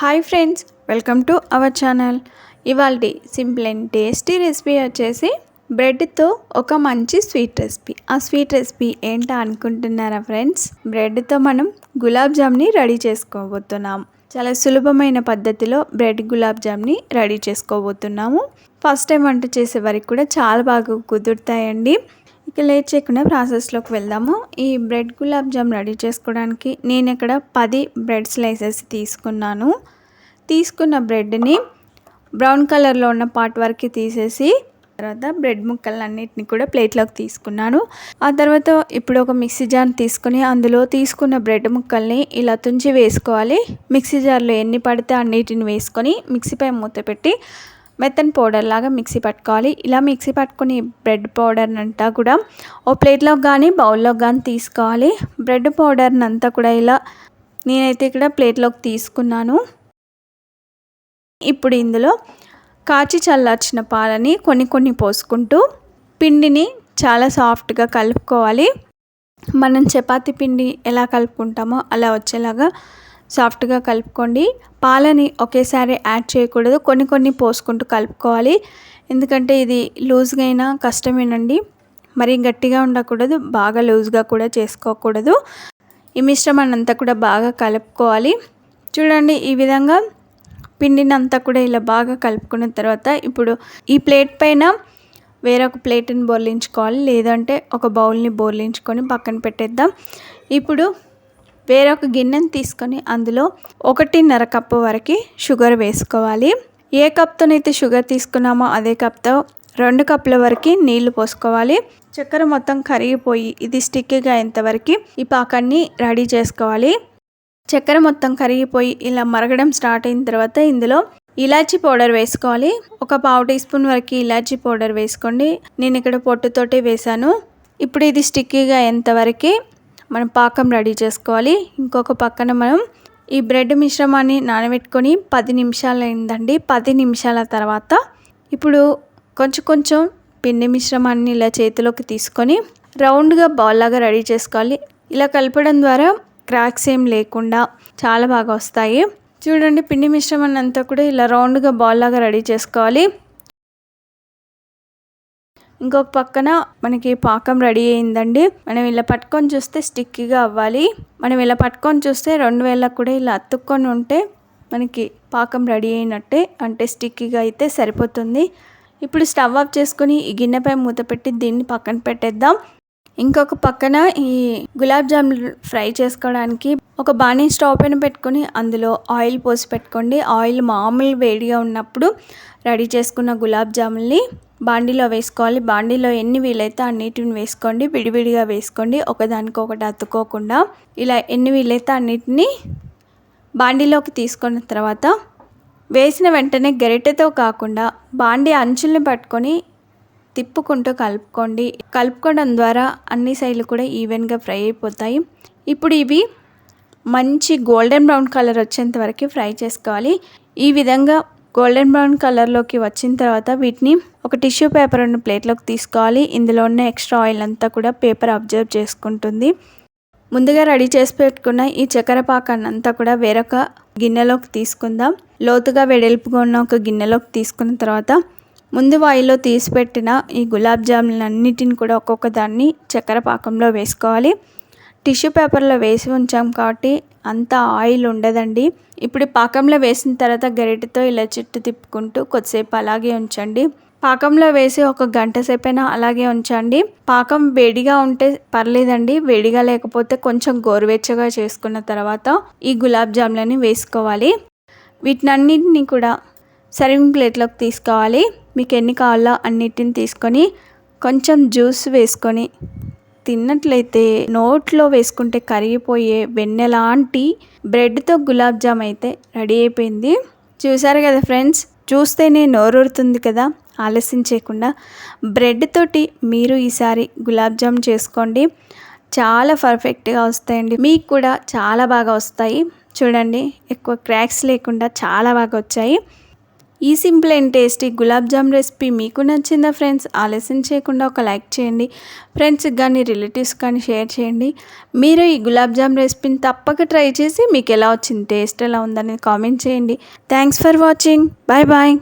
Hi friends welcome to our channel. ఇవాళ simple and tasty recipe వచ్చేసి బ్రెడ్తో ఒక మంచి స్వీట్ రెసిపీ. ఆ స్వీట్ రెసిపీ ఏంటో అనుకుంటున్నారా ఫ్రెండ్స్? బ్రెడ్తో మనం గులాబ్ జామ్ని రెడీ చేసుకోబోతున్నాం. చాలా సులభమైన పద్ధతిలో బ్రెడ్ గులాబ్ జామ్ని రెడీ చేసుకోబోతున్నాము. ఫస్ట్ టైం వంట చేసే వరకు కూడా చాలా బాగా కుదురుతాయండి. ఇక లేట్ చేయకుండా ప్రాసెస్లోకి వెళ్దాము. ఈ బ్రెడ్ గులాబ్ జామ్ రెడీ చేసుకోవడానికి నేను ఇక్కడ పది బ్రెడ్ స్లైసెస్ తీసుకున్నాను. తీసుకున్న బ్రెడ్ని బ్రౌన్ కలర్లో ఉన్న పార్ట్ వరకు తీసేసి తర్వాత బ్రెడ్ ముక్కలన్నిటిని కూడా ప్లేట్లోకి తీసుకున్నాను. ఆ తర్వాత ఇప్పుడు ఒక మిక్సీ జార్ తీసుకుని అందులో తీసుకున్న బ్రెడ్ ముక్కల్ని ఇలా తుంచి వేసుకోవాలి. మిక్సీ జార్లో ఎన్ని పడితే అన్నిటిని వేసుకొని మిక్సీపై మూత పెట్టి మెత్తని పౌడర్ లాగా మిక్సీ పట్టుకోవాలి. ఇలా మిక్సీ పట్టుకుని బ్రెడ్ పౌడర్ని అంతా కూడా ఓ ప్లేట్లో కానీ బౌల్లో కానీ తీసుకోవాలి. బ్రెడ్ పౌడర్ని అంతా కూడా ఇలా నేనైతే ఇక్కడ ప్లేట్లోకి తీసుకున్నాను. ఇప్పుడు ఇందులో కాచి చల్లార్చిన పాలని కొన్ని కొన్ని పోసుకుంటూ పిండిని చాలా సాఫ్ట్గా కలుపుకోవాలి. మనం చపాతి పిండి ఎలా కలుపుకుంటామో అలా వచ్చేలాగా సాఫ్ట్గా కలుపుకోండి. పాలని ఒకేసారి యాడ్ చేయకూడదు. కొన్ని కొన్ని పోసుకుంటూ కలుపుకోవాలి. ఎందుకంటే ఇది లూజ్గా అయినా కష్టమేనండి. మరీ గట్టిగా ఉండకూడదు. బాగా లూజ్గా కూడా చేసుకోకూడదు. ఈ మిశ్రమాన్ని అంతా కూడా బాగా కలుపుకోవాలి. చూడండి ఈ విధంగా పిండినంతా కూడా ఇలా బాగా కలుపుకున్న తర్వాత ఇప్పుడు ఈ ప్లేట్ పైన వేరొక ప్లేట్ని బోర్లించుకోవాలి. లేదంటే ఒక బౌల్ని బోర్లించుకొని పక్కన పెట్టేద్దాం. ఇప్పుడు వేరొక గిన్నెను తీసుకొని అందులో ఒకటిన్నర కప్పు వరకు షుగర్ వేసుకోవాలి. ఏ కప్తోనైతే షుగర్ తీసుకున్నామో అదే కప్తో రెండు కప్పుల వరకు నీళ్ళు పోసుకోవాలి. చక్కెర మొత్తం కరిగిపోయి ఇది స్టిక్గా అయ్యేంతవరకు ఈ పాకాన్ని రెడీ చేసుకోవాలి. చక్కెర మొత్తం కరిగిపోయి ఇలా మరగడం స్టార్ట్ అయిన తర్వాత ఇందులో ఇలాచీ పౌడర్ వేసుకోవాలి. ఒక పావు టీ స్పూన్ వరకు ఇలాచీ పౌడర్ వేసుకోండి. నేను ఇక్కడ పొట్టుతోటి వేసాను ఇప్పుడు ఇది స్టిక్కీగా అయ్యేంతవరకు మనం పాకం రెడీ చేసుకోవాలి. ఇంకొక పక్కన మనం ఈ బ్రెడ్ మిశ్రమాన్ని నానబెట్టుకొని పది నిమిషాలు అయిందండి పది నిమిషాల తర్వాత ఇప్పుడు కొంచెం కొంచెం పిండి మిశ్రమాన్ని ఇలా చేతిలోకి తీసుకొని రౌండ్గా బౌల్ లాగా రెడీ చేసుకోవాలి. ఇలా కలపడం ద్వారా క్రాక్స్ ఏం లేకుండా చాలా బాగా వస్తాయి. చూడండి పిండి మిశ్రమాన్ని అంతా కూడా ఇలా రౌండ్గా బాల్ లాగా రెడీ చేసుకోవాలి. ఇంకొక పక్కన మనకి పాకం రెడీ అయిందండి. మనం ఇలా పట్టుకొని చూస్తే స్టిక్కీగా అవ్వాలి. మనం ఇలా పట్టుకొని చూస్తే రెండు వేలకు కూడా ఇలా అతుక్కొని ఉంటే మనకి పాకం రెడీ అయినట్టే అంటే స్టిక్కీగా అయితే సరిపోతుంది. ఇప్పుడు స్టవ్ ఆఫ్ చేసుకుని ఈ గిన్నెపై మూత పెట్టి దీన్ని పక్కన పెట్టేద్దాం. ఇంకొక పక్కన ఈ గులాబ్ జామ్ ఫ్రై చేసుకోవడానికి ఒక బాణీ స్టవ్ పైన పెట్టుకొని అందులో ఆయిల్ పోసి పెట్టుకోండి. ఆయిల్ మామూలు వేడిగా ఉన్నప్పుడు రెడీ చేసుకున్న గులాబ్ జాముల్ని బాండీలో వేసుకోవాలి. బాండీలో ఎన్ని వీలైతే అన్నిటిని వేసుకోండి. విడివిడిగా వేసుకోండి. ఒకదానికొకటి అతుక్కోకుండా ఇలా ఎన్ని వీలైతే అన్నిటిని బాండీలోకి తీసుకున్న తర్వాత వేసిన వెంటనే గరిటెతో కాకుండా బాండీ అంచుల్ని పట్టుకొని తిప్పుకుంటూ కలుపుకోండి. కలుపుకోవడం ద్వారా అన్ని సైడ్లు కూడా ఈవెన్గా ఫ్రై అయిపోతాయి. ఇప్పుడు ఇవి మంచి గోల్డెన్ బ్రౌన్ కలర్ వచ్చేంత వరకు ఫ్రై చేసుకోవాలి. ఈ విధంగా గోల్డెన్ బ్రౌన్ కలర్లోకి వచ్చిన తర్వాత వీటిని ఒక టిష్యూ పేపర్ ఉన్న ప్లేట్లోకి తీసుకోవాలి. ఇందులో ఉన్న ఎక్స్ట్రా ఆయిల్ అంతా కూడా పేపర్ అబ్జర్వ్ చేసుకుంటుంది. ముందుగా రెడీ చేసి పెట్టుకున్న ఈ చక్కెర పాకాన్ని అంతా కూడా వేరొక గిన్నెలోకి తీసుకుందాం. లోతుగా వెడల్పుగా ఉన్న ఒక గిన్నెలోకి తీసుకున్న తర్వాత ముందు వాయిలో తీసిపెట్టిన ఈ గులాబ్ జాములన్నిటిని కూడా ఒక్కొక్క దాన్ని చక్కెర పాకంలో వేసుకోవాలి. టిష్యూ పేపర్లో వేసి ఉంచాం కాబట్టి అంత ఆయిల్ ఉండదండి. ఇప్పుడు పాకంలో వేసిన తర్వాత గరిటెతో ఇలా చుట్టూ తిప్పుకుంటూ కొద్దిసేపు అలాగే ఉంచండి. పాకంలో వేసి ఒక గంట సేపైనా అలాగే ఉంచండి. పాకం వేడిగా ఉంటే పర్లేదండి. వేడిగా లేకపోతే కొంచెం గోరువెచ్చగా చేసుకున్న తర్వాత ఈ గులాబ్ జామ్లని వేసుకోవాలి. వీటినన్నింటినీ కూడా సర్వింగ్ ప్లేట్లోకి తీసుకోవాలి. మీకు ఎన్ని కావాలో అన్నిటిని తీసుకొని కొంచెం జ్యూస్ వేసుకొని తిన్నట్లయితే నోట్లో వేసుకుంటే కరిగిపోయే వెన్నెలాంటి బ్రెడ్తో గులాబ్ జామ్ అయితే రెడీ అయిపోయింది. చూసారు కదా ఫ్రెండ్స్? చూస్తేనే నోరూరుతుంది కదా? ఆలస్యం చేయకుండా బ్రెడ్ తోటి మీరు ఈసారి గులాబ్ జామ్ చేసుకోండి. చాలా పర్ఫెక్ట్గా వస్తాయండి. మీకు కూడా చాలా బాగా వస్తాయి. చూడండి ఎక్కువ క్రాక్స్ లేకుండా చాలా బాగా వచ్చాయి. ఈ simple and tasty gulab jam recipe మీకు నచ్చిందా ఫ్రెండ్స్? ఆలస్యం చేయకుండా ఒక లైక్ చేయండి. ఫ్రెండ్స్కి కానీ రిలేటివ్స్ కానీ షేర్ చేయండి. మీరు ఈ గులాబ్ జామ్ రెసిపీని తప్పక ట్రై చేసి మీకు ఎలా వచ్చింది టేస్ట్ ఎలా ఉందని కామెంట్ చేయండి. Thanks for watching. Bye bye.